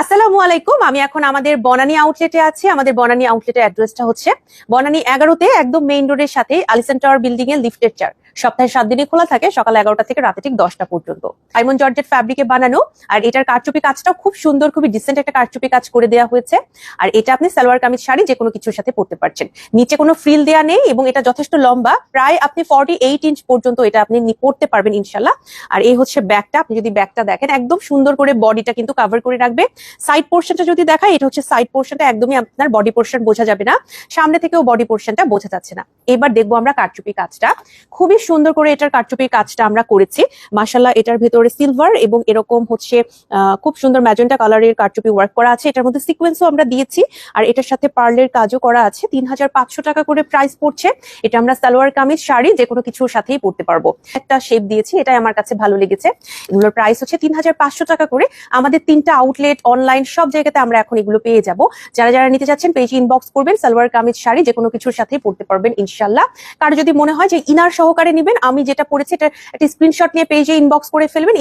আসসালামু আলাইকুম। আমি এখন আমাদের বনানী আউটলেটে আছি। আমাদের বনানী আউটলেটের অ্যাড্রেসটা হচ্ছে বনানী এগারোতে, একদম মেইন রোডের সাথে আলিসেন টাওয়ার বিল্ডিং এর লিফটের চার সপ্তাহে সাত দিনই খোলা থাকে, সকাল এগারোটা থেকে রাতে ঠিক দশটা পর্যন্ত। ডায়মন্ড জর্জেট ফ্যাব্রিকে বানানো, আর এটার কারচুপি কাজটাও খুব সুন্দর, খুবই ডিসেন্ট একটা কারচুপি কাজ করে দেওয়া হয়েছে। আর এটা আপনি সালোয়ার কামিজ শাড়ি যে কোনো কিছুর সাথে পরতে পারছেন। নিচে কোনো ফ্রিল দেওয়া নেই এবং এটা যথেষ্ট লম্বা। প্রায় আপনি ফর্টি এইট ইঞ্চ পর্যন্ত এটা আপনি পরতে পারবেন ইনশাল্লাহ আর এই হচ্ছে ব্যাগটা, আপনি যদি ব্যাগটা দেখেন, একদম সুন্দর করে বডিটা কিন্তু কাভার করে রাখবে। সাইড পোর্শনটা যদি দেখায় এটা হচ্ছে সাইড পোর্শনটা একদমই আপনার বডি পোর্শন বোঝা যাবে না। সামনে থেকেও বডি পোর্শনটা বোঝা যাচ্ছে না। এবার দেখব আমরা কারচুপি কাজটা। খুবই সুন্দর করে এটার কারচুপি কাজটা আমরা করেছি। মাসাল্লাহ এটার ভেতরে সিলভার এবং এরকম হচ্ছে খুব সুন্দর ম্যাজেন্টা কালারের কারচুপি ওয়ার্ক করা আছে। এটার মধ্যে সিকোয়েন্সও আমরা দিয়েছি। আর এটার সাথে পার্লের কাজও করা আছে। তিন হাজার পাঁচশো টাকা করে প্রাইস পড়ছে। এটা আমরা সালোয়ার কামিজ, শাড়ি যে কোনো কিছুর সাথেই পরতে পারব। একটা শেপ দিয়েছি, এটাই আমার কাছে ভালো লেগেছে। এগুলোর প্রাইস হচ্ছে তিন হাজার পাঁচশো টাকা করে। আমাদের তিনটা আউটলেট অনলাইন সব জায়গাতে আমরা এখন এগুলো পেয়ে যাব। যারা যারা নিতে চাচ্ছেন পেজ ইনবক্স করবেন, সালোয়ার কামিজ, শাড়ি যে কোনো কিছুর সাথেই পড়তে পারবেন ইনশাল্লাহ। কারও যদি মনে হয় যে ইনার সহকারে নেবেন, আমি যেটা পড়েছি, এটা একটা স্ক্রিনশট নিয়ে পেজে ইনবক্স করে ফেলবেন।